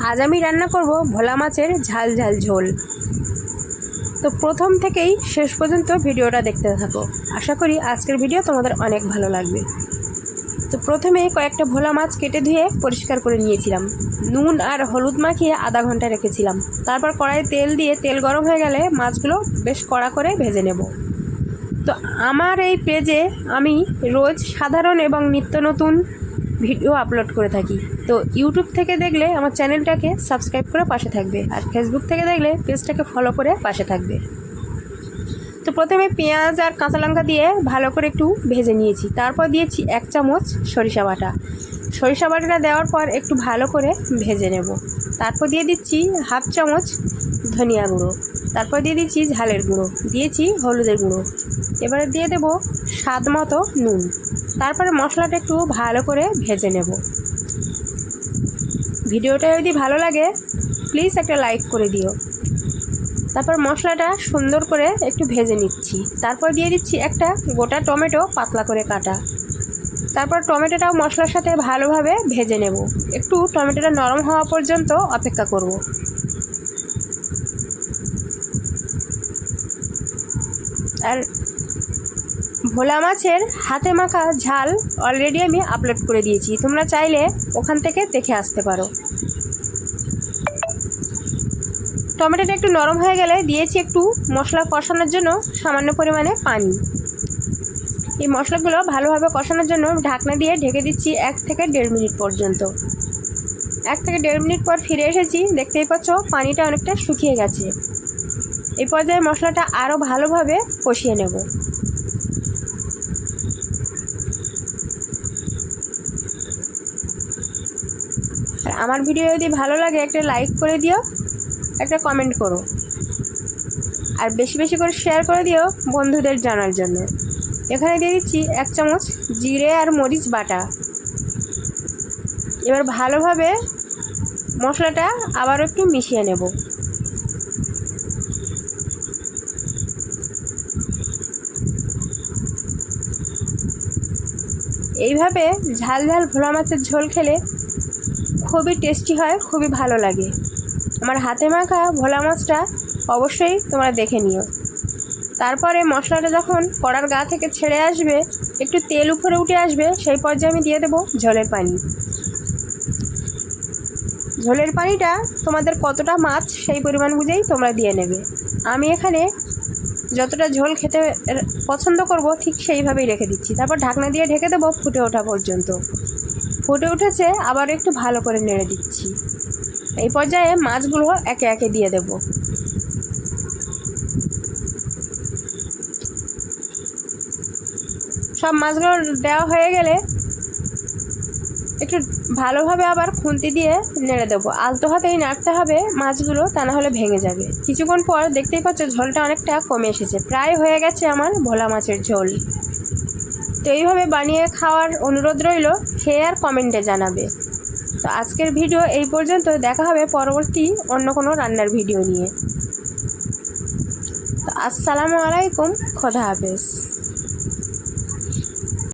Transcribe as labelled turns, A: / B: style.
A: আজ আমি রান্না করব ভোলা মাছের ঝাল ঝাল ঝোল। তো প্রথম থেকেই শেষ পর্যন্ত ভিডিওটা দেখতে থাকো। আশা করি আজকের ভিডিও তোমাদের অনেক ভালো লাগবে। তো প্রথমে কয়েকটা ভোলা মাছ কেটে ধুয়ে পরিষ্কার করে নিয়েছিলাম। নুন আর হলুদ মাখিয়ে আধা ঘণ্টা রেখেছিলাম। তারপর কড়াইয়ে তেল দিয়ে তেল গরম হয়ে গেলে মাছগুলো বেশ কড়া করে ভেজে নেব। তো আমার এই পেজে আমি রোজ সাধারণ এবং নিত্য নতুন ভিডিও আপলোড করে থাকি। তো ইউটিউব থেকে দেখলে আমার চ্যানেলটাকে সাবস্ক্রাইব করে পাশে থাকবে। আর ফেসবুক থেকে দেখলে পেজটাকে ফলো করে পাশে থাকবে। তো প্রথমে পেঁয়াজ আর কাঁচা লঙ্কা দিয়ে ভালো করে একটু ভেজে নিয়েছি। তারপর দিয়েছি এক চামচ সরিষা বাটা। সরিষা বাটাটা দেওয়ার পর একটু ভালো করে ভেজে নেব। তারপর দিয়ে দিচ্ছি হাফ চামচ ধনিয়া গুঁড়ো। তারপর দিয়ে দিচ্ছি ঝালের গুঁড়ো। দিয়েছি হলুদের গুঁড়ো। এবারে দিয়ে দেব স্বাদ মতো নুন। তারপরে মশলাটা একটু ভালো করে ভেজে নেব। ভিডিওটা যদি ভালো লাগে প্লিজ একটা লাইক করে দিও। তারপর মশলাটা সুন্দর করে একটু ভেজে নিচ্ছি। তারপর দিয়ে দিচ্ছি একটা গোটা টমেটো পাতলা করে কাটা। তারপর টমেটোটাও মশলার সাথে ভালোভাবে ভেজে নেব। একটু টমেটোটা নরম হওয়া পর্যন্ত অপেক্ষা করব। আর ভোলা মাছের হাতে মাখা ঝাল অলরেডি আমি আপলোড করে দিয়েছি। তোমরা চাইলে ওখান থেকে দেখে আসতে পারো। টমেটোটা একটু নরম হয়ে গেলে দিয়েছি একটু মশলা কষানোর জন্য সামান্য পরিমাণে পানি। এই মশলাগুলো ভালোভাবে কষানোর জন্য ঢাকনা দিয়ে ঢেকে দিচ্ছি এক থেকে দেড় মিনিট পর্যন্ত। এক থেকে দেড় মিনিট পর ফিরে এসেছি, দেখতেই পাচ্ছ পানিটা অনেকটা শুকিয়ে গেছে। এই পর্যায়ে মশলাটা আরও ভালোভাবে কষিয়ে নেব। আর আমার ভিডিও যদি ভালো লাগে, একটা লাইক করে দিও, একটা কমেন্ট করো। আর বেশি বেশি করে শেয়ার করে দিও বন্ধুদের জানার জন্য। এখানে দিয়ে দিচ্ছি এক চামচ জিরে আর মরিচ বাটা। এবার ভালোভাবে মশলাটা আবার একটু মিশিয়ে নেব। এইভাবে ঝাল ঝাল ভোলা মাছের ঝোল খেলে খুবই টেস্টি হয়, খুবই ভালো লাগে। আমার হাতে মাখা ভোলা মাছটা অবশ্যই তোমরা দেখে নিও। তারপরে মশলাটা যখন কড়ার গা থেকে ছেড়ে আসবে, একটু তেল উপরে উঠে আসবে, সেই পর্যায়ে আমি দিয়ে দেবো ঝোলের পানি। ঝোলের পানিটা তোমাদের কতটা মাছ সেই পরিমাণ বুঝেই তোমরা দিয়ে নেবে। আমি এখানে যতটা ঝোল খেতে পছন্দ করব ঠিক সেইভাবেই রেখে দিচ্ছি। তারপর ঢাকনা দিয়ে ঢেকে দেবো ফুটে ওঠা পর্যন্ত। ফুটে উঠেছে আবার একটু ভালো করে নেড়ে দিচ্ছি। এই পর্যায়ে মাছগুলো একে একে দিয়ে দেব। সব মাছগুলো দেওয়া হয়ে গেলে একটু ভালোভাবে আবার খুন্তি দিয়ে নেড়ে দেবো। আলতো হাতেই নাড়তে হবে মাছগুলো, তা না হলে ভেঙে যাবে। কিছুক্ষণ পর দেখতেই পাচ্ছ ঝোলটা অনেকটা কমে এসেছে। প্রায় হয়ে গেছে আমার ভোলা মাছের ঝোল। তো এইভাবে বানিয়ে খাওয়ার অনুরোধ রইল, খেয়ে আর কমেন্টে জানাবে। তো আজকের ভিডিও এই পর্যন্ত, দেখা হবে পরবর্তী অন্য কোনো রান্নার ভিডিও নিয়ে। তো আসসালামু আলাইকুম, খোদা হাফেজ।